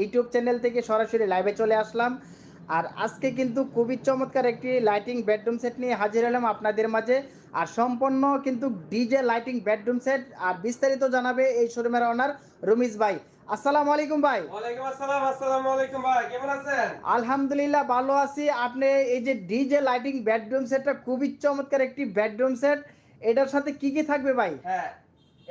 YouTube channel থেকে সরাসরি লাইভে চলে আসলাম। আর আজকে কিন্তু খুবই চমৎকার একটি লাইটিং বেডরুম সেট নিয়ে হাজির হলাম আপনাদের মাঝে। আর সম্পূর্ণ কিন্তু ডিজে লাইটিং বেডরুম সেট আর বিস্তারিত জানাবে এই শোরুমের ওনার রমিজ ভাই। আসসালামু আলাইকুম ভাই। ওয়ালাইকুম আসসালাম আসসালামু আলাইকুম ভাই কেমন আছেন? আলহামদুলিল্লাহ ভালো আছি। আপনি এই যে ডিজে লাইটিং বেডরুম সেটটা খুবই চমৎকার একটি বেডরুম সেট এটার সাথে কি কি থাকবে ভাই? হ্যাঁ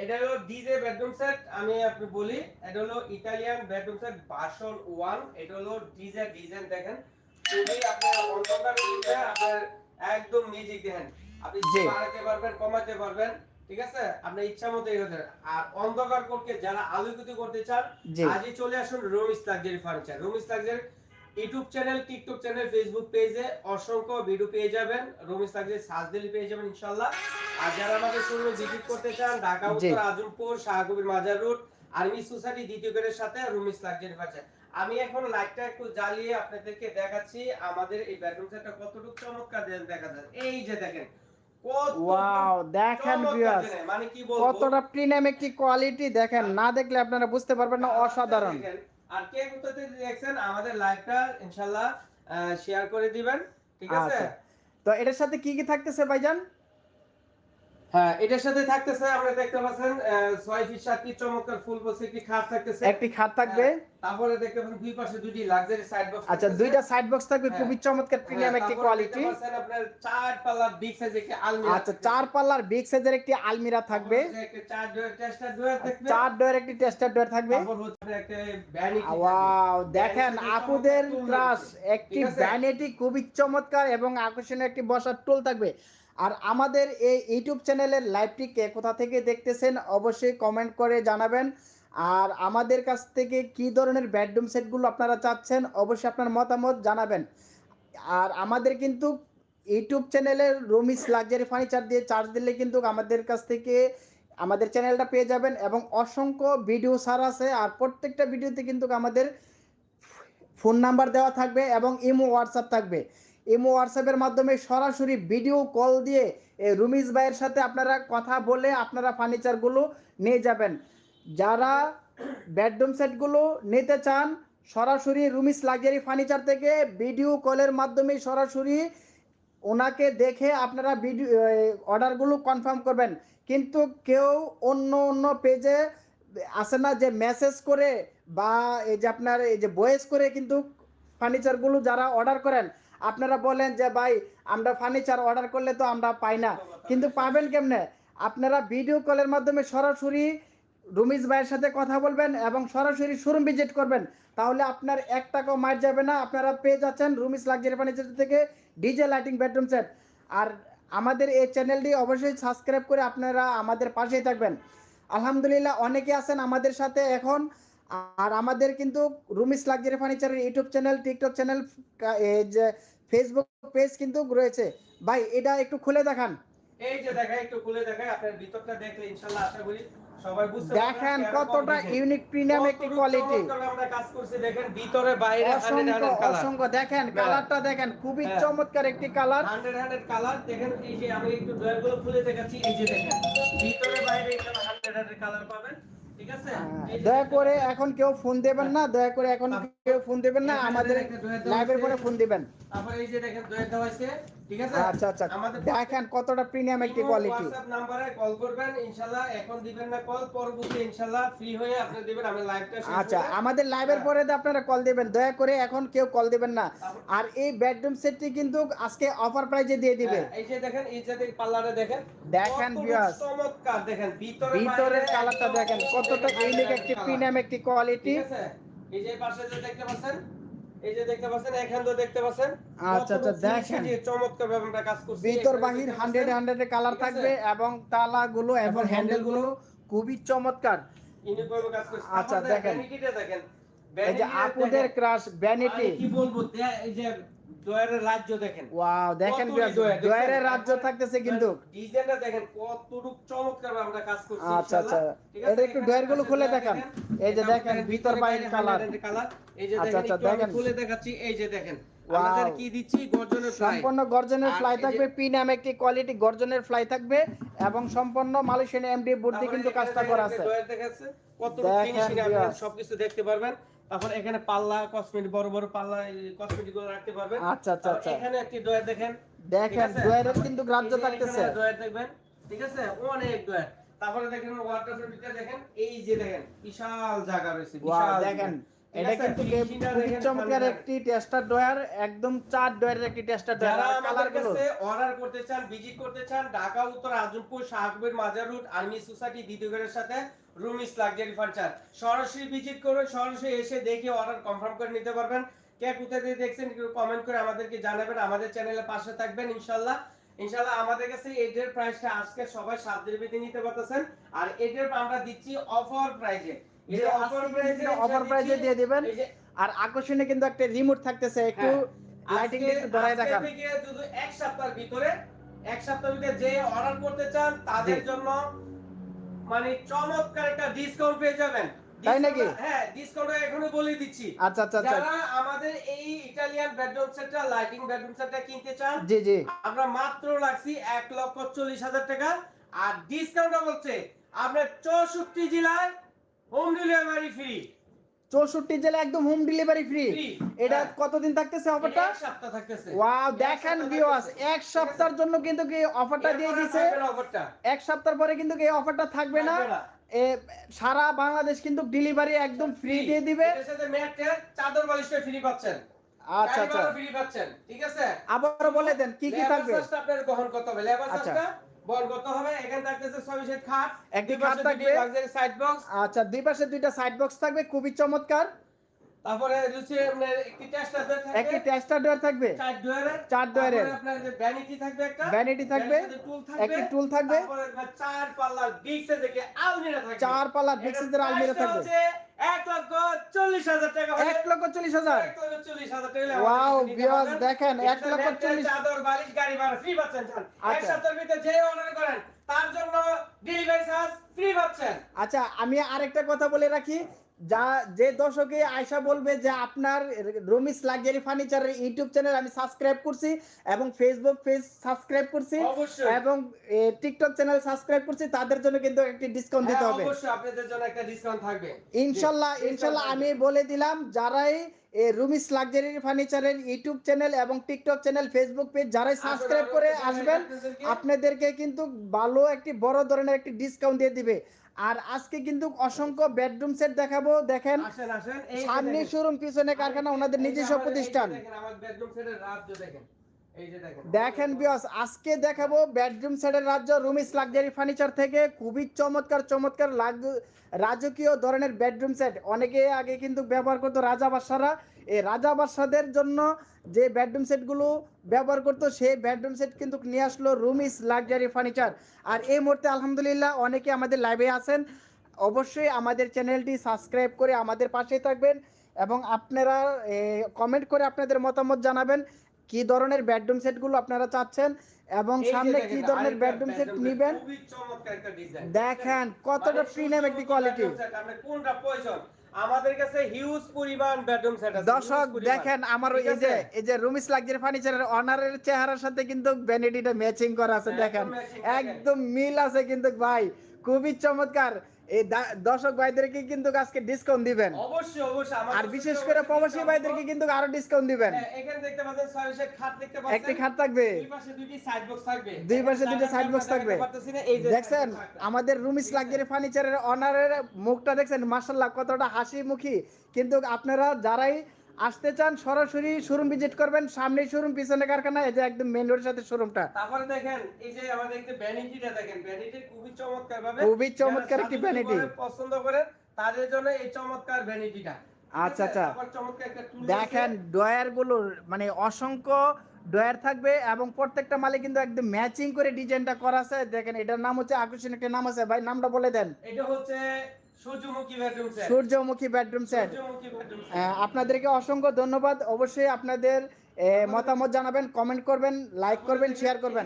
এটা হলো ডিজে বেডরুম সেট আমি আপনি বলি এটা হলো ইতালিয়ান বেডরুম সেট ভার্সন 1 এটা হলো ডিজে ডিজাইন দেখেন। খুবই আপনার অন্ধকার রুমে আপনার একদম মিউজিক দেখেন। আপনি। বাড়াতে পারবেন কমাতে পারবেন ঠিক আছে? আপনার ইচ্ছা মতো এই হতে আর অন্ধকার করতে যারা আলোকিত করতে চান আজই চলে আসুন Rumi's luxury furniture. Rumi's luxury YouTube channel TikTok channel Facebook পেজে অসংখ্য ভিডিও পেয়ে যাবেন। রমিস লাক্সারি সার্চ দিলে পেয়ে যাবেন ইনশাআল্লাহ। আর যারা আমাদের শোরুমে ভিজিট করতে চান ঢাকা উত্তর আজমপুর শাহকবির মাজার রোড আর্মি সোসাইটি দ্বিতীয় গেটের সাথে রুমিস লাক্সারি ফার্নিচার আমি এখন লাইটটা একটু জ্বালিয়ে আপনাদেরকে দেখাচ্ছি আমাদের এই বেডরুম সেটটা কতটুকু চমৎকার দেখা যায় এই যে দেখেন কতটুকু ওয়াও দেখেন ভিউয়ার্স মানে কি বলব? কতটা প্রিমিয়াম একটি কোয়ালিটি দেখেন না দেখলে আপনারা বুঝতে পারবেন না অসাধারণ। দেখেন। আর কে কোথাতে দেখছেন, আমাদের লাইভটা ইনশাআল্লাহ শেয়ার করে দিবেন, ঠিক আছে? আচ্ছা। তো এটার সাথে কি কি থাকতেছে ভাইজান? হ্যাঁ এটার সাথে থাকতেছে আমরা দেখতে পাচ্ছেন ছয় ফিট সাত ফিট চমৎকার ফুল বক্স একটি খাট থাকতেছে। একটি খাট থাকবে। তারপরে দেখতে পাচ্ছেন দুই পাশে দুটি লাক্সারি সাইড বক্স আচ্ছা দুইটা সাইড বক্স থাকবে। খুবই চমৎকার প্রিমিয়াম একটি কোয়ালিটি আপনার চার বিগ একটি আলমিরা আচ্ছা চার পাল্লার বিগ সাইজের একটি আলমিরা থাকবে। চার ডোর টেস্টার ডোর থাকবে। চার ডোর একটি টেস্টার ডোর থাকবে। তারপর হচ্ছে একটা ভ্যানিটি ওয়াও দেখেন আপুদের থাকবে। একটি ভ্যানিটি খুবই চমৎকার এবং আকর্ষণীয় একটি বসার টুল থাকবে। আর আমাদের এই ইউটিউব চ্যানেলের লাইভটিকে কোথা থেকে দেখতেছেন অবশ্যই কমেন্ট করে জানাবেন। আর আমাদের কাছ থেকে কি ধরনের বেডরুম সেটগুলো আপনারা চাচ্ছেন অবশ্যই আপনার মতামত জানাবেন। আর আমাদের কিন্তু ইউটিউব চ্যানেলের রুমিস লাক্সারি ফার্নিচার দিয়ে চার্জ দিলে কিন্তু আমাদের কাছ থেকে আমাদের চ্যানেলটা পেয়ে যাবেন এবং অসংখ্য ভিডিও সার আছে আর প্রত্যেকটা ভিডিওতে কিন্তু আমাদের ফোন নাম্বার দেওয়া থাকবে এবং ইমো হোয়াটসঅ্যাপ থাকবে। ইমো হোয়াটসঅ্যাপের মাধ্যমে সরাসরি ভিডিও কল দিয়ে রুমিস ভাইয়ের সাথে আপনারা কথা বলে আপনারা ফার্নিচারগুলো নিয়ে যাবেন। যারা বেডরুম সেটগুলো নিতে চান, সরাসরি রুমিস লাক্সারি ফার্নিচার থেকে ভিডিও কলের মাধ্যমে সরাসরি ওনাকে দেখে আপনারা ভিডিও অর্ডারগুলো কনফার্ম করবেন। কিন্তু কেউ অন্য অন্য পেজে আসে না যে মেসেজ করে বা এই যে আপনার এই যে ভয়েস করে কিন্তু ফার্নিচারগুলো যারা অর্ডার করেন আপনারা বলেন যে, ভাই, আমরা ফার্নিচার অর্ডার করলে তো আমরা পাই না। কিন্তু পাবেন কেমনে? আপনারা ভিডিও কলের মাধ্যমে সরাসরি রুমিজ ভাইয়ের সাথে কথা বলবেন এবং সরাসরি শোরুম ভিজিট করবেন। তাহলে আপনার এক টাকাও মার যাবে না। আপনারা পেয়ে যাচ্ছেন রুমিস লাক্সারি ফার্নিচার থেকে ডিজে লাইটিং বেডরুম সেট আর আমাদের এই চ্যানেলটি অবশ্যই সাবস্ক্রাইব করে আপনারা আমাদের পাশেই থাকবেন। আলহামদুলিল্লাহ, অনেকে আছেন আমাদের সাথে এখন। আর আমাদের কিন্তু রুমিস লাক্সারি ফার্নিচারের ইউটিউব চ্যানেল টিকটক চ্যানেল এই যে ফেসবুক পেজ কিন্তু রয়েছে। ভাই এটা একটু খুলে দেখান। এই যে দেখাই একটু খুলে দেখাই আপনার ভিতরটা দেখলে ইনশাআল্লাহ আশা করি সবাই বুঝতে দেখেন কতটা ইউনিক প্রিমিয়াম একটি কোয়ালিটি আমরা কাজ করছি দেখেন ভিতরে বাইরে অসংখ্য দেখেন কালারটা দেখেন খুবই হ্যাঁ। চমৎকার একটি কালার হান্ড্রেড হান্ড্রেড কালার দেখেন এই যে আমি একটু ড্রয়ারগুলো খুলে দেখাচ্ছি এই যে দেখেন। ভিতরে বাইরে এখানে হান্ড্রেড হান্ড্রেড কালার পাবেন। দয়া করে এখন কেউ ফোন দেবেন না দয়া করে এখন কেউ ফোন দেবেন না আমাদের লাইভের পরে ফোন দিবেন। তারপরে এই যে দেখেন ড্রয়ার দেওয়া আছে ঠিক আছে? আচ্ছা আচ্ছা আমাদের দেখেন কতটা প্রিমিয়াম একটি কোয়ালিটি হোয়াটসঅ্যাপ নাম্বারে কল করবেন ইনশাআল্লাহ এখন দিবেন না কল পরবর্তী ইনশাআল্লাহ ফ্রি হয়ে আপনি দিবেন আমি লাইভটা শেষ আচ্ছা আমাদের লাইভের হ্যাঁ। পরে আপনারা কল দিবেন দয়া করে এখন কেউ কল দিবেন না। আর এই বেডরুম সেটটি কিন্তু আজকে অফার প্রাইজে দিয়ে দিবে। হ্যাঁ, এই যে দেখেন এই যে পাল্লাটা দেখেন। দেখেন viewers। চমৎকার দেখেন ভিতরে ভিতরের কালারটা দেখেন কতটা ইউনিক একটি প্রিমিয়াম একটি কোয়ালিটি ঠিক আছে? এই যে পাশে যে দেখতে পাচ্ছেন এই যে দেখতে পাচ্ছেন এখান তো দেখতে পাচ্ছেন। আচ্ছা, আচ্ছা, দেখেন। যে চমৎকার ভাবে আমরা কাজ করছি। ভিতর বাহির 100 100 এর কালার থাকবে এবং তালা গুলো এবং হ্যান্ডেলগুলো খুবই চমৎকার। ইউনিক ভাবে কাজ করছি। আচ্ছা, দেখেন। দেখেন। এই যে ভ্যানিটিটা আপুদের দেখেন। ক্রাশ ভ্যানিটি কি বলব এই যে দয়ারের রাজ্য দেখেন। ওয়াও দেখেন দয়ারের রাজ্য থাকতেছে কিন্তু। ডিজাইনটা দেখেন কতটুকু চমৎকার আমরা কাজ করছি আচ্ছা আচ্ছা। ইনশাআল্লাহ। ঠিক আছে? এটা একটু এখানে ডয়ারগুলো খুলে দেখান। এই যে দেখেন ভিতর বাইরে কালার এই যে আচ্ছা, আচ্ছা, দেখেন। খুলে দেখাচ্ছি এই যে দেখেন। আমাদের কি দিচ্ছি? গর্জনের ফ্লাই সম্পূর্ণ গর্জনের ফ্লাই এই যে- থাকবে একটি কোয়ালিটি গর্জনের ফ্লাই থাকবে এবং সম্পূর্ণ মালয়েশিয়ান এমডি বোর্ড দিয়ে কিন্তু কাজটা করা আছে। দেখেন সবকিছু দেখতে পারবেন। তারপর এখানে পাল্লা কসমেটিক বড় বড় পাল্লা কসমেটিকগুলো রাখতে পারবেন। আচ্ছা আচ্ছা আচ্ছা। এখানে একটি ডয়ার দেখেন। দেখেন ডয়ারের কিন্তু গ্রাহ্য থাকতেছে। ডয়ার দেখবেন। ঠিক আছে? অনেক ডয়ার তারপরে দেখেন ওয়াটার ভিতরে দেখেন এই যে দেখেন বিশাল জায়গা রয়েছে বিশাল দেখেন। এটা কিন্তু চমৎকার একটি টেস্টার ডয়ার একদম চার ডয়ারের একটি টেস্টার যারা আমাদের কাছে অর্ডার করতে চান ভিজিট করতে চান ঢাকা উত্তর আজমপুর মাজার রুট আর্মি সোসাইটি দ্বিতীয়গড়ের সাথে রুমিস লাক্সারি ফার্নিচার সরাসরি ভিজিট করবেন সরাসরি এসে দেখে অর্ডার কনফার্ম করে নিতে পারবেন। কে কোথা থেকে দেখছেন কমেন্ট করে আমাদেরকে জানাবেন আমাদের চ্যানেলের পাশে থাকবেন ইনশাআল্লাহ ইনশাআল্লাহ আমাদের কাছে এটার প্রাইসটা আজকে সবাই সাত নিতে পারতেছেন। আর এটার আমরা দিচ্ছি অফার প্রাইজে যে অফার প্রাইজে দিয়ে দিবেন। আর আকর্ষণীয় কিন্তু একটা রিমোট থাকতেছে একটু হ্যাঁ। লাইটিং একটু আজকে রাখান থেকে শুধু এক সপ্তাহের ভিতরে এক সপ্তাহের ভিতরে যে অর্ডার করতে চান তাদের জন্য মানে চমৎকার একটা ডিসকাউন্ট পেয়ে যাবেন। তাই নাকি? হ্যাঁ ডিসকাউন্ট এখনই বলে দিচ্ছি। আচ্ছা আচ্ছা আচ্ছা। যারা আমাদের এই ইটালিয়ান বেডরুম সেটটা লাইটিং বেডরুম সেটটা কিনতে চান জি জি। আমরা মাত্র রাখছি এক লক্ষ চল্লিশ হাজার টাকা। আর ডিসকাউন্টটা বলছে আপনার চৌষট্টি জেলায় হোম ডেলিভারি ফ্রি চৌষট্টি জেলা একদম হোম ডেলিভারি ফ্রি এটা কতদিন থাকতেছে অফারটা এক সপ্তাহ থাকতেছে। ওয়াও দেখেন ভিউয়ার্স এক সপ্তাহের জন্য কিন্তু কি অফারটা দিয়ে অফারটা এক সপ্তাহ পরে কিন্তু এই অফারটা থাকবে না? এ, সারা বাংলাদেশ কিন্তু ডেলিভারি একদম ফ্রি দিয়ে দিবে। চাদর বালিশটা ফ্রি পাচ্ছেন। আচ্ছা আচ্ছা। ফ্রি পাচ্ছেন। ঠিক আছে? আবারও বলে দেন কি কি থাকবে? আপনার গ্রহণ করতে হবে। লেবার আচ্ছা। চার্জটা হবে? এখানে থাকতেছে ছয় সেট খাট। একটি দুই খাট থাকবে। দুটি সাইড বক্স আচ্ছা দুই পাশে দুইটা সাইড বক্স থাকবে। খুবই চমৎকার। তারপরে হচ্ছে আপনার একটি টেস্টার থাকবে। একটি টেস্টার থাকবে। চার ডয়ারের চার ডয়ারের। আপনার যে ভ্যানিটি থাকবে একটা। ভ্যানিটি থাকবে। একটি টুল থাকবে। তারপরে চার পাল্লা বিক্সে থেকে আলমিরা থাকবে। চার পাল্লা বিক্সের আলমিরা থাকবে price টা হচ্ছে এক লক্ষ চল্লিশ হাজার টাকা। এক লক্ষ চল্লিশ হাজার। এক লক্ষ চল্লিশ হাজার টাকা হলে Wow, আমাদের কাছে নিতে viewers, পারবেন। দেখেন, এক লক্ষ চল্লিশ- চাদর বালিশ গাড়ি ভাড়া ফ্রি পাচ্ছেন এক। সপ্তাহের ভিতরে যে অর্ডার করেন তার জন্য ডেলিভারি চার্জ ফ্রি পাচ্ছেন। আচ্ছা আমি আরেকটা কথা বলে রাখি। যা যে দর্শকে আয়সা বলবে যে আপনার রমিস লাক্সারি ফার্নিচারের ইউটিউব চ্যানেল আমি সাবস্ক্রাইব করছি এবং ফেসবুক পেজ সাবস্ক্রাইব করছি এবং টিকটক চ্যানেল সাবস্ক্রাইব করছি তাদের জন্য কিন্তু একটি ডিসকাউন্ট দিতে হ্যাঁ, হবে। অবশ্যই আপনাদের জন্য একটা ডিসকাউন্ট থাকবে। ইনশাল্লাহ জি, ইনশাল্লাহ আমি বলে দিলাম যারাই রুমিস লাক্সারি ফার্নিচারের ইউটিউব চ্যানেল এবং টিকটক চ্যানেল ফেসবুক পেজ যারাই সাবস্ক্রাইব করে আসবেন আপনাদেরকে কিন্তু ভালো একটি বড় ধরনের একটি ডিসকাউন্ট দিয়ে দিবে। আর আজকে কিন্তু অসংখ্য বেডরুম সেট দেখাবো। দেখেন সামনে শোরুম পিছনে কারখানা ওনাদের নিজস্ব প্রতিষ্ঠান। দেখেন বিয়স আজকে দেখাবো বেডরুম সেটের রাজ্য রুমিস লাক্সারি ফার্নিচার থেকে। খুবই চমৎকার চমৎকার লাগ- রাজকীয় ধরনের বেডরুম সেট অনেকে আগে কিন্তু ব্যবহার করতো রাজা বাদশারা। এই রাজা বাদশাদের জন্য যে বেডরুম সেটগুলো ব্যবহার করতো সেই বেডরুম সেট কিন্তু নিয়ে আসলো রুম রুমিস লাক্সারি ফার্নিচার আর এই মুহূর্তে আলহামদুলিল্লাহ অনেকে আমাদের লাইভে আছেন। অবশ্যই আমাদের চ্যানেলটি সাবস্ক্রাইব করে আমাদের পাশেই থাকবেন এবং আপনারা কমেন্ট করে আপনাদের মতামত জানাবেন কি ধরনের বেডরুম সেটগুলো আপনারা চাচ্ছেন এবং সামনে কি ধরনের বেডরুম সেট নেবেন? দেখেন কতটা প্রিমিয়াম একটি কোয়ালিটি কোনটা প্রয়োজন? আমাদের কাছে হিউজ পরিমাণ বেডরুম সেট আছে দর্শক দেখেন আমার এই যে এই যে রুমিস লাক্সারি ফার্নিচারের অনারের চেহারার সাথে কিন্তু ভ্যানিটিটা ম্যাচিং করা আছে দেখেন। একদম মিল আছে কিন্তু ভাই। খুবই চমৎকার। এই দর্শক ভাইদেরকে কিন্তু আজকে ডিসকাউন্ট দিবেন। অবশ্যই অবশ্যই আর বিশেষ করে প্রবাসী ভাইদেরকে কিন্তু আরও ডিসকাউন্ট দিবেন। হ্যাঁ, এখানে দেখতে পাচ্ছেন ছয় সেট খাট দেখতে পাচ্ছেন। একটি খাট থাকবে। দুই পাশে দুটি সাইড বক্স থাকবে। দুই পাশে দুটি সাইড বক্স থাকবে। দেখছেন। আমাদের রুমিস লাক্সারি ফার্নিচারের অনারের মুখটা দেখছেন? মাশাআল্লাহ কতটা হাসি মুখী কিন্তু আপনারা যারাই আসতে চান সরাসরি শোরুম ভিজিট করবেন সামনে শোরুম পিছনে কারখানা এই যে একদম মেন রোডের সাথে শোরুমটা তারপরে দেখেন এই যে আমাদের একটা ভ্যানিটিটা দেখেন ভ্যানিটি খুবই চমৎকার ভাবে খুবই চমৎকার একটি। করে পছন্দ করে তাদের জন্য এই চমৎকার ভ্যানিটিটা আচ্ছা, আচ্ছা। দেখেন। ডয়ারগুলো মানে অসংখ্য ডয়ার থাকবে এবং প্রত্যেকটা মালে কিন্তু একদম ম্যাচিং করে ডিজাইনটা করা আছে দেখেন এটার নাম হচ্ছে আকর্ষণ একটা নাম আছে ভাই নামটা বলে দেন এটা হচ্ছে সূর্যমুখী বেডরুম সেট আপনাদেরকে অসংখ্য ধন্যবাদ। অবশ্যই আপনাদের মতামত জানাবেন কমেন্ট করবেন লাইক করবেন শেয়ার করবেন।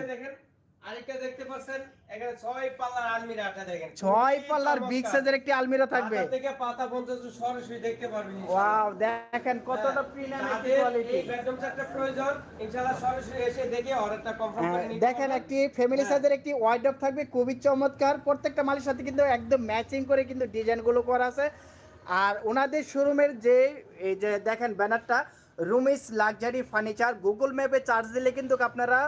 আরেকটা দেখতে পাচ্ছেন এখানে ছয় পাল্লার আলমিরা একটা দেখেন। ছয় খুবই পাল্লার বিগ চমৎকার। সাইজের একটি আলমিরা থাকবে। পাতা থেকে পাতা পর্যন্ত সরাসরি দেখতে পারবেন ওয়াও দেখেন কতটা প্রিমিয়াম একটি কোয়ালিটি এই বেডরুম সেটটা প্রয়োজন। ইনশাআল্লাহ সরাসরি এসে দেখে অর্ডারটা কনফার্ম করে নিতে হ্যাঁ, দেখেন একটি ফ্যামিলি হ্যাঁ। সাইজের একটি ওয়াইড থাকবে খুবই চমৎকার। প্রত্যেকটা মালের সাথে কিন্তু একদম ম্যাচিং করে কিন্তু ডিজাইনগুলো করা আছে। আর ওনাদের শোরুমের যে এই যে দেখেন ব্যানারটা রুমিস লাক্সারি ফার্নিচার গুগল ম্যাপে চার্জ দিলে কিন্তু আপনারা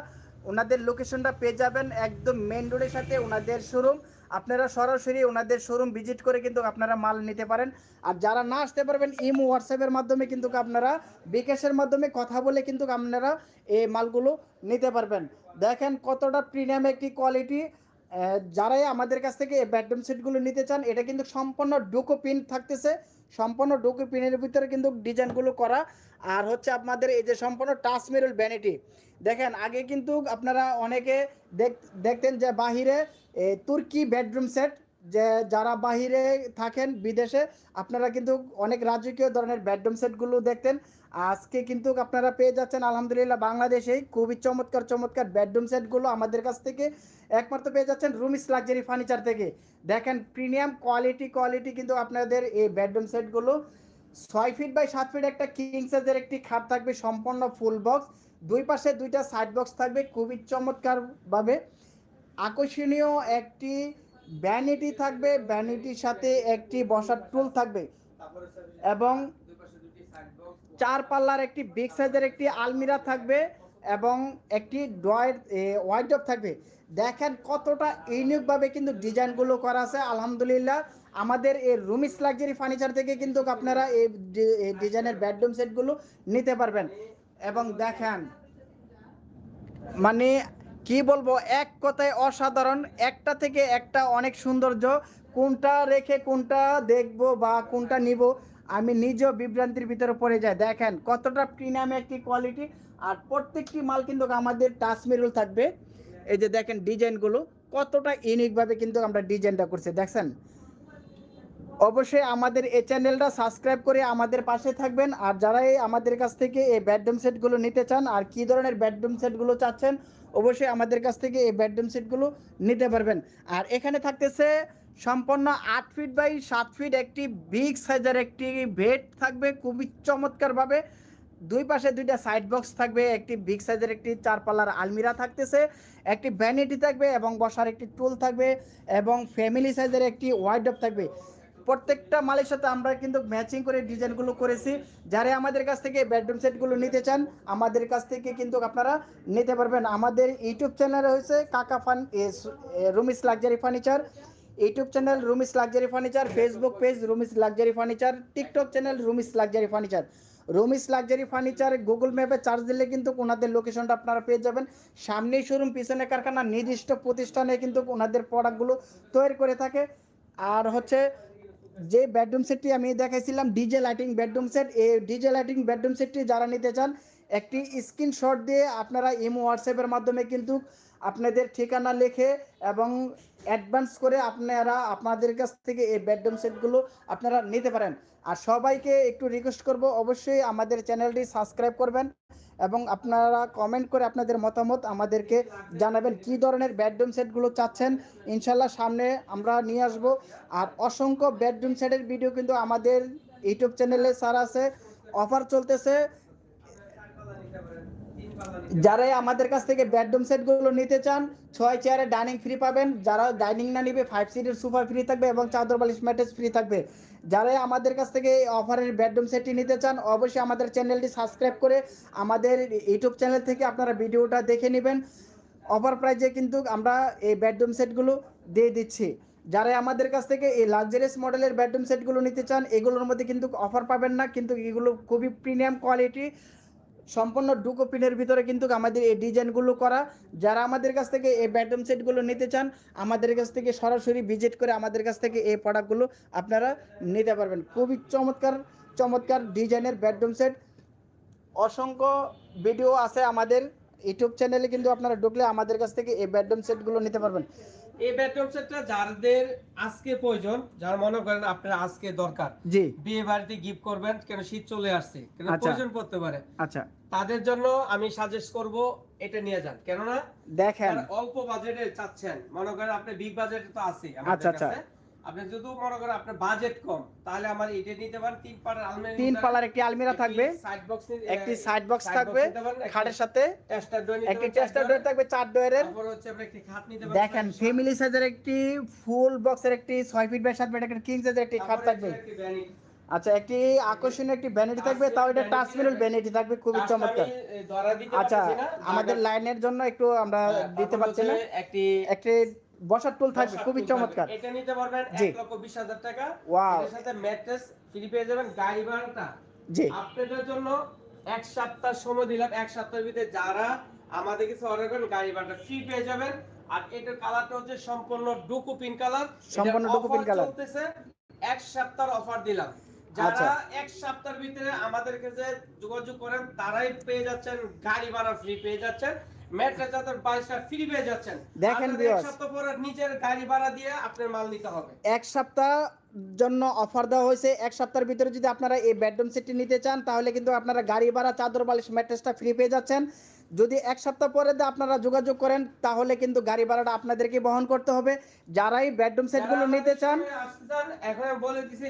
ওনাদের লোকেশনটা পেয়ে যাবেন একদম মেন রোডের সাথে ওনাদের শোরুম আপনারা সরাসরি ওনাদের শোরুম ভিজিট করে কিন্তু আপনারা মাল নিতে পারেন। আর যারা না আসতে পারবেন ইমো হোয়াটসঅ্যাপের মাধ্যমে কিন্তু আপনারা বিকাশের মাধ্যমে কথা বলে কিন্তু আপনারা এই মালগুলো নিতে পারবেন। দেখেন কতটা প্রিমিয়াম একটি কোয়ালিটি যারাই আমাদের কাছ থেকে এই বেডরুম সেটগুলো নিতে চান, এটা কিন্তু সম্পূর্ণ ডুকো পিন থাকতেছে। সম্পূর্ণ ডুকুর পিনের ভিতরে কিন্তু ডিজাইনগুলো করা। আর হচ্ছে আপনাদের এই যে সম্পূর্ণ টাচ মেরুল ভ্যানিটি দেখেন, আগে কিন্তু আপনারা অনেকে দেখ- দেখতেন যে বাহিরে তুর্কি বেডরুম সেট যে যারা বাহিরে থাকেন বিদেশে, আপনারা কিন্তু অনেক রাজকীয় ধরনের বেডরুম সেটগুলো দেখতেন। আজকে কিন্তু আপনারা পেয়ে যাচ্ছেন, আলহামদুলিল্লাহ, বাংলাদেশেই খুবই চমৎকার চমৎকার বেডরুম সেটগুলো আমাদের কাছ থেকে একমাত্র পেয়ে যাচ্ছেন রুমিস লাক্সারি ফার্নিচার থেকে। দেখেন প্রিমিয়াম কোয়ালিটি কোয়ালিটি কিন্তু আপনাদের এই বেডরুম সেটগুলো ছয় ফিট বাই সাত ফিট একটা কিং সাইজের একটি খাট থাকবে, সম্পূর্ণ ফুল বক্স দুই পাশে দুইটা সাইড বক্স থাকবে, খুবই চমৎকারভাবে। আকর্ষণীয় একটি ভ্যানিটি থাকবে ভ্যানিটির সাথে একটি বসার টুল থাকবে এবং চার পাল্লার একটি বিগ সাইজের একটি আলমিরা থাকবে এবং একটি ড্রয়ের ওয়াইডপ থাকবে। দেখেন কতটা ইউনিকভাবে কিন্তু ডিজাইনগুলো করা আছে, আলহামদুলিল্লাহ। আমাদের এই রুমিস লাক্সারি ফার্নিচার থেকে কিন্তু আপনারা এই ডিজাইনের বেডরুম সেটগুলো নিতে পারবেন। এবং দেখেন মানে কি বলব, এক কথায় অসাধারণ। একটা থেকে একটা অনেক সৌন্দর্য। কোনটা রেখে কোনটা দেখব বা কোনটা নিব, আমি নিজেও বিভ্রান্তির ভিতরে পড়ে যাই। দেখেন কতটা প্রিমিয়াম একটি কোয়ালিটি আর প্রত্যেকটি মাল কিন্তু আমাদের টাচমেরুল থাকবে। এই যে দেখেন ডিজাইনগুলো কতটা ইউনিকভাবে কিন্তু আমরা ডিজাইনটা করছি। দেখছেন? অবশ্যই আমাদের এই চ্যানেলটা সাবস্ক্রাইব করে আমাদের পাশে থাকবেন। আর যারাই আমাদের কাছ থেকে এই বেডরুম সেটগুলো নিতে চান, আর কি ধরনের বেডরুম সেটগুলো চাচ্ছেন অবশ্যই আমাদের কাছ থেকে এই বেডরুম সেটগুলো নিতে পারবেন। আর এখানে থাকতেছে সম্পূর্ণ আট ফিট বাই সাত ফিট একটি বিগ সাইজের একটি বেড থাকবে খুবই চমৎকারভাবে। দুই পাশে দুইটা সাইড বক্স থাকবে, একটি বিগ সাইজের একটি চার পাল্লার আলমিরা থাকতেছে, একটি ভ্যানিটি থাকবে এবং বসার একটি টুল থাকবে এবং ফ্যামিলি সাইজের একটি ওয়াইড থাকবে। প্রত্যেকটা মালের সাথে আমরা কিন্তু ম্যাচিং করে ডিজাইনগুলো করেছি। যারা আমাদের কাছ থেকে বেডরুম সেটগুলো নিতে চান, আমাদের কাছ থেকে কিন্তু আপনারা নিতে পারবেন। আমাদের ইউটিউব চ্যানেল হয়েছে কাকা fun Rumi's luxury furniture YouTube channel Rumi's luxury furniture Facebook page Rumi's luxury furniture TikTok channel Rumi's luxury furniture Rumi's luxury furniture Google ম্যাপে চার্জ দিলে কিন্তু ওনাদের লোকেশনটা আপনারা পেয়ে যাবেন। সামনেই শোরুম পিছনে কারখানা, নির্দিষ্ট প্রতিষ্ঠানে কিন্তু ওনাদের প্রোডাক্টগুলো তৈরি করে থাকে। আর হচ্ছে যে বেডরুম সেটটি আমি দেখাইছিলাম ডিজে লাইটিং বেডরুম সেট এই ডিজে লাইটিং বেডরুম সেটটি যারা নিতে চান, একটি স্ক্রিনশট দিয়ে আপনারা ইমো হোয়াটসঅ্যাপের মাধ্যমে কিন্তু আপনাদের ঠিকানা লিখে এবং অ্যাডভান্স করে আপনারা, আপনাদের কাছ থেকে এই বেডরুম সেটগুলো আপনারা নিতে পারেন। আর সবাইকে একটু রিকোয়েস্ট করব, অবশ্যই আমাদের চ্যানেলটি সাবস্ক্রাইব করবেন এবং আপনারা কমেন্ট করে আপনাদের মতামত আমাদেরকে জানাবেন, কি ধরনের বেডরুম সেটগুলো চাচ্ছেন। ইনশাল্লাহ সামনে আমরা নিয়ে আসব। আর অসংখ্য বেডরুম সেটের ভিডিও কিন্তু আমাদের ইউটিউব চ্যানেলে সার আছে। অফার চলতেছে। যারাই আমাদের কাছ থেকে বেডরুম সেটগুলো নিতে চান, ছয় চেয়ারে ডাইনিং ফ্রি পাবেন। যারা ডাইনিং না নিবে ফাইভ সিটের সোফা ফ্রি থাকবে এবং চাদর বালিশ ম্যাট্রেস ফ্রি থাকবে। যারাই আমাদের কাছ থেকে এই অফারের বেডরুম সেটটি নিতে চান, অবশ্যই আমাদের চ্যানেলটি সাবস্ক্রাইব করে আমাদের ইউটিউব চ্যানেল থেকে আপনারা ভিডিওটা দেখে নেবেন। অফার প্রাইজে কিন্তু আমরা এই বেডরুম সেটগুলো দিয়ে দিচ্ছি। যারা আমাদের কাছ থেকে এই লাক্সারিয়াস মডেলের বেডরুম সেটগুলো নিতে চান, এগুলোর মধ্যে কিন্তু অফার পাবেন না, কিন্তু এগুলো খুবই প্রিমিয়াম কোয়ালিটি সম্পূর্ণ ডুকো পিনের ভিতরে কিন্তু আমাদের এই ডিজাইনগুলো করা। যারা আমাদের কাছ থেকে এই বেডরুম সেটগুলো নিতে চান, আমাদের কাছ থেকে সরাসরি ভিজিট করে আমাদের কাছ থেকে এই প্রোডাক্টগুলো আপনারা নিতে পারবেন। খুবই চমৎকার চমৎকার ডিজাইনের বেডরুম সেট অসংখ্য ভিডিও আছে আমাদের। ইউটিউব চ্যানেলে কিন্তু আপনারা ঢুকলে আমাদের কাছ থেকে এই বেডরুম সেটগুলো নিতে পারবেন। এই বেডরুম সেটটা যাদের আজকে প্রয়োজন যার মনে করেন আপনার আজকে দরকার জি। বিয়ে বাড়িতে গিফট করবেন কেন শীত চলে আসছে কেন আচ্ছা। প্রয়োজন পড়তে পারে। আচ্ছা। তাদের জন্য আমি সাজেস্ট করব এটা নিয়ে যান কেননা দেখেন। অল্প বাজেটে চাচ্ছেন মনে করেন আপনি বিগ বাজেট তো আছে আচ্ছা, আচ্ছা। আপনি যদি মনে করেন আপনার বাজেট কম তাহলে আমার এটা নিতে পারেন তিন পাড়ার আলমারি তিন পাল্লার একটি আলমিরা থাকবে সাইড বক্স একটি সাইড বক্স থাকবে খাটের সাথে টেস্টার ডোর একটি টেস্টার ডোর থাকবে চার ডোরের তারপর হচ্ছে আপনি একটি খাট নিতে পারেন দেখেন ফ্যামিলি সাইজের একটি ফুল বক্সের একটি ছয় ফিট বাই সাত ফিট একটা কিং সাইজের একটি খাট থাকবে। আচ্ছা একটি আকর্ষণীয় একটি ভ্যানিটি থাকবে তাও এটা টাচ মিরর ভ্যানিটি থাকবে। খুবই চমৎকার। আচ্ছা আমাদের লাইনের জন্য একটু আমরা দিতে পারছি না। একটি একটি বসার টুল থাকবে খুবই চমৎকার। এটা নিতে পারবেন জি। 1 লক্ষ 20 হাজার টাকা। Wow. এর সাথে ম্যাট্রেস ফ্রি পেয়ে যাবেন গাড়ি ভাড়াটা। জি। আপনাদের জন্য এক সপ্তাহ সময় দিলাম এক সপ্তাহের ভিতরে যারা আমাদের কাছে অর্ডার করেন গাড়ি ভাড়াটা ফ্রি পেয়ে যাবেন। আর এটার কালারটা হচ্ছে সম্পূর্ণ ডুকু পিঙ্ক কালার সম্পূর্ণ ডুকু pink color। চলতেছে এক সপ্তাহের অফার দিলাম। আচ্ছা। যারা এক সপ্তাহের ভিতরে আমাদের কাছে যোগাযোগ করেন তারাই পেয়ে যাচ্ছেন গাড়ি ভাড়া ফ্রি পেয়ে যাচ্ছেন। মেট্রো বাইশটা ফ্রি পেয়ে যাচ্ছেন। দেখেন এক সপ্তাহ পরে নিজের গাড়ি ভাড়া দিয়ে আপনার মাল নিতে হবে। এক সপ্তাহ জন্য অফার দেওয়া হয়েছে। এক সপ্তাহের ভিতরে যদি আপনারা এই বেডরুম সেটটি নিতে চান তাহলে কিন্তু আপনারা গাড়ি ভাড়া চাদর বালিশ ম্যাট্রেসটা ফ্রি পেয়ে যাচ্ছেন। যদি এক সপ্তাহ পরে আপনারা যোগাযোগ করেন তাহলে কিন্তু গাড়ি ভাড়াটা আপনাদেরকে বহন করতে হবে। যারাই বেডরুম সেটগুলো নিতে চান এখন বলে দিছি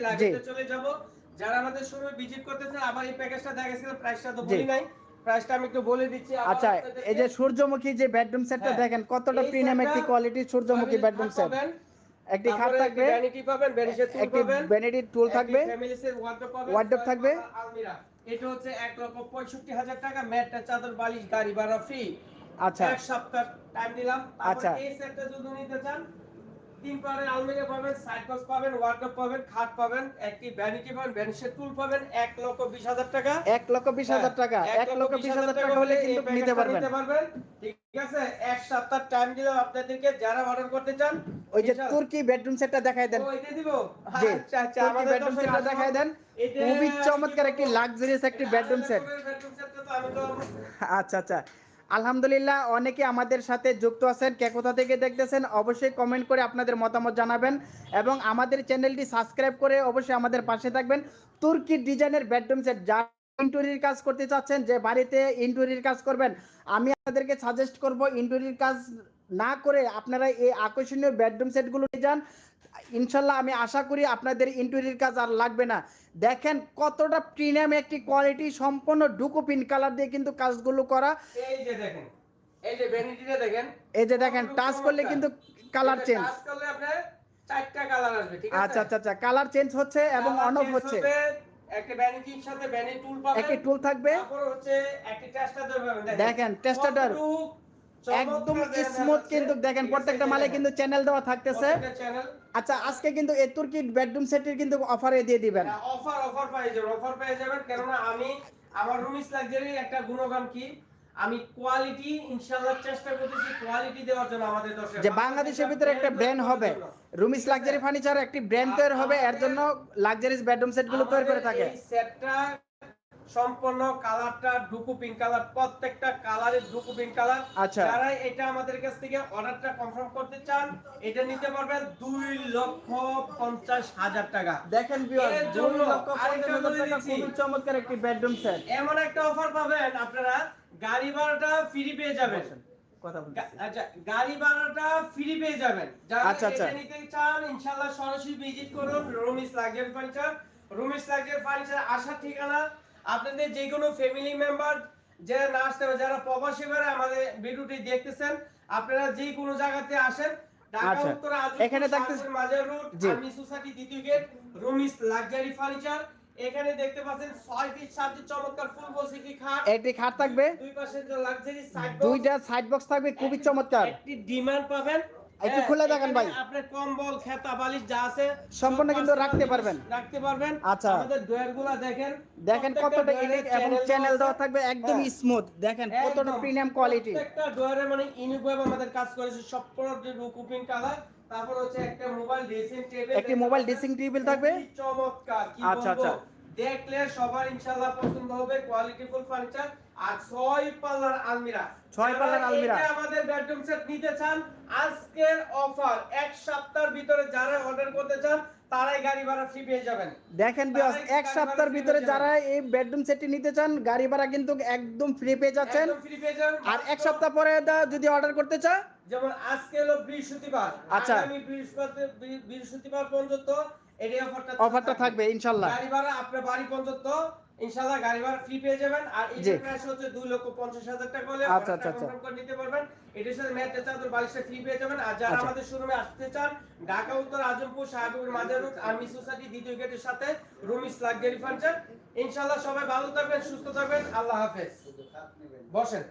চলে যাব। যারা আমাদের ভিজিট করতে চান আবার এই প্যাকেজটা প্রাইসটা তো বলি নাই। প্রাইসটা আমি একটু বলে দিচ্ছি আচ্ছা এই যে সূর্যমুখী যে বেডরুম সেটটা হ্যাঁ। দেখেন কতটা প্রিমিয়াম একটি কোয়ালিটির সূর্যমুখী বেডরুম সেট একটি খাট থাকবে ভ্যানিটি পাবেন ভ্যানিশের টুল পাবেন। ভ্যানিটির টুল থাকবে ফ্যামিলি সেট ওয়ার্ডরোব পাবেন। ছয় থাকবে। আলমিরা। এটা হচ্ছে এক লক্ষ পঁয়ষট্টি হাজার টাকা ম্যাটটা চাদর বালিশ গাড়ি ভাড়া ফ্রি আচ্ছা। এক সপ্তাহ টাইম দিলাম আচ্ছা। এই সেটটা যদি নিতে চান তিন আলমিরা পাবেন সাইড বক্স পাবেন ওয়ার্ডরোব পাবেন খাট পাবেন একটি ভ্যানিটি পাবেন ভ্যানিশের টুল পাবেন এক লক্ষ বিশ হাজার টাকা। এক লক্ষ বিশ হাজার টাকা হ্যাঁ, এক লক্ষ বিশ হাজার টাকা হলে কিন্তু নিতে পারবেন। পারবেন। ঠিক আছে এক সপ্তাহ টাইম দিলাম আপনাদেরকে যারা অর্ডার করতে চান ওই যে তুর্কি বেডরুম সেটটা দেখাই দেন। দিব। আচ্ছা আচ্ছা আমাদের বেডরুম সেটটা। দেখাই দেন। খুবই চমৎকার একটি। লাক্সারিয়াস একটি বেডরুম সেট আলাদা bedroom set টা তো আমি তো আচ্ছা আচ্ছা। আলহামদুলিল্লাহ, অনেকে আমাদের সাথে যুক্ত আছেন। কে কোথা থেকে দেখতেছেন, অবশ্যই কমেন্ট করে আপনাদের মতামত জানাবেন এবং আমাদের চ্যানেলটি সাবস্ক্রাইব করে অবশ্যই আমাদের পাশে থাকবেন। তুর্কি ডিজাইনের বেডরুম সেট যা ইন্টোরির কাজ করতে চাচ্ছেন, যে বাড়িতে ইন্টোরির কাজ করবেন, আমি আপনাদেরকে সাজেস্ট করব ইন্টোরির কাজ না করে আপনারা এই আকর্ষণীয় বেডরুম সেটগুলো নিয়ে যান। ইনশাল্লাহ আমি আশা করি আপনাদের ইন্টোরির কাজ আর লাগবে না। দেখেন কতটা প্রিমিয়াম একটি কোয়ালিটি সম্পূর্ণ ডুকু পিন কালার দিয়ে কিন্তু কাজগুলো করা। এই যে দেখেন এই যে ভ্যানিটিটা দেখেন। এই যে দেখেন টাচ করলে কিন্তু কালার চেঞ্জ touch করলে চারটা কালার আসবে ঠিক আছে? আচ্ছা আচ্ছা আচ্ছা কালার চেঞ্জ হচ্ছে এবং অন অফ হচ্ছে। একটা ভ্যানিটির সাথে ভ্যানি টুল পাবেন। একটি টুল থাকবে। তারপর হচ্ছে একটি টেস্টার দেখেন, door। একদম স্মুথ কিন্তু দেখেন প্রত্যেকটা মালে কিন্তু চ্যানেল দেওয়া থাকতেছে। আচ্ছা আজকে কিন্তু এই তুর্কি বেডরুম সেটের কিন্তু অফারে দিয়ে দিবেন। অফার অফার পেয়ে যাবেন অফার পেয়ে যাবেন। কেননা আমি আমার রুমিস লাক্সারি একটা গুণগান কি? আমি কোয়ালিটি ইনশাআল্লাহ চেষ্টা করতেছি কোয়ালিটি দেওয়ার জন্য আমাদের দর্শক। যে বাংলাদেশের ভিতরে একটা ব্র্যান্ড হবে। রুমিস লাক্সারি ফার্নিচার একটি ব্র্যান্ড তৈরি হবে এর জন্য লাক্সারিস বেডরুম সেটগুলো তৈরি করে থাকে। এই সেটটা সম্পূর্ণ কালারটা ডুকু পিঙ্ক কালার প্রত্যেকটা কালারের ডুকু পিঙ্ক কালার আচ্ছা। যারা এটা আমাদের কাছ থেকে অর্ডারটা কনফার্ম করতে চান এটা নিতে পারবেন দুই লক্ষ পঞ্চাশ হাজার টাকা। দেখেন ভিউয়ার্স 2 লক্ষ 50 হাজার টাকা দিচ্ছি। চমৎকার একটি বেডরুম সেট এমন একটা অফার পাবেন আপনারা গাড়ি ভাড়াটা ফ্রি পেয়ে যাবেন। কথা আচ্ছা গাড়ি ভাড়াটা ফ্রি পেয়ে যাবেন। যারা আচ্ছা, আচ্ছা। এটা নিতে চান ইনশাআল্লাহ সরাসরি ভিজিট করুন Rumi's luxury furniture Rumi's luxury furniture আসার ঠিকানা আপনাদের যে কোনো ফ্যামিলি মেম্বার যারা না আসতে পারে যারা প্রবাসী ভাড়া আমাদের ভিডিওটি দেখতেছেন আপনারা যে কোনো জায়গাতে আসেন। ঢাকা আচ্ছা। উত্তর এখানে থাকতেছে- মাজার রোড আর্মি সোসাইটি দ্বিতীয় গেট রুমিস লাক্সারি ফার্নিচার। এখানে দেখতে পাচ্ছেন 6 ফিট 7 ফিট চমৎকার ফুল বসিকি খাট। একটি খাট থাকবে। দুই পাশে যে লাক্সারি সাইড দুইটা সাইড বক্স থাকবে খুবই চমৎকার। একটি ডিমান্ড পাবেন। একটু হ্যাঁ, খুলে দেখেন ভাই। আপনার কম্বল খেতা বালিশ যা আছে সম্পূর্ণ কিন্তু রাখতে পারবেন। রাখতে পারবেন আচ্ছা। আমাদের ডয়ারগুলা দেখেন দেখেন কতটা ইউনিক এবং চ্যানেল দেওয়া থাকবে একদমই হ্যাঁ। স্মুথ দেখেন কতটা প্রিমিয়াম কোয়ালিটি প্রত্যেকটা ডয়ারে মানে ইউনিকভাবে আমাদের কাজ করেছে সব প্রোডাক্টের কুকিং কালার তারপর হচ্ছে একটা মোবাইল ড্রেসিং টেবিল একটি মোবাইল ড্রেসিং টেবিল থাকবে চমৎকার কি আচ্ছা, আচ্ছা। দেখলে সবার ইনশাআল্লাহ পছন্দ হবে কোয়ালিটি ফুল ফার্নিচার আর ছয় পাল্লার আলমিরা ছয় পাল্লার আলমিরা। আমাদের বেডরুম সেট নিতে চান আজকের অফার এক সপ্তাহের ভিতরে যারা অর্ডার করতে চান তারাই গাড়ি ভাড়া ফ্রি পেয়ে যাবেন। দেখেন বিয়স এক সপ্তাহের ভিতরে যারা এই বেডরুম সেটটি নিতে চান গাড়ি ভাড়া কিন্তু একদম ফ্রি পেয়ে যাচ্ছেন। আর এক সপ্তাহ পরে যদি অর্ডার করতে চায় যেমন আজকে হলো বৃহস্পতিবার। আচ্ছা। আগামী বৃহস্পতিবার বৃহস্পতিবার পর্যন্ত এই অফারটা অফারটা থাকবে ইনশাল্লাহ। গাড়ি ভাড়া আপনার বাড়ি পর্যন্ত ইনশাআল্লাহ গাড়ি ভাড়া ফ্রি পেয়ে যাবেন। আর। এটার প্রাইস হচ্ছে 2 লক্ষ 50 হাজার টাকা হলে আচ্ছা, আচ্ছা, আচ্ছা। করে নিতে পারবেন। এটার সাথে চাদর বালিশটা ফ্রি পেয়ে যাবেন। আর যারা আচ্ছা। আমাদের শোরুমে আসতে চান ঢাকা উত্তর আজমপুর শাহবাগের মাজার রোড আর্মি সোসাইটি দ্বিতীয় গেটের সাথে রুমিস লাক্সারি ফার্নিচার ইনশাআল্লাহ সবাই ভালো থাকবেন সুস্থ থাকবেন। আল্লাহ হাফেজ। বসেন।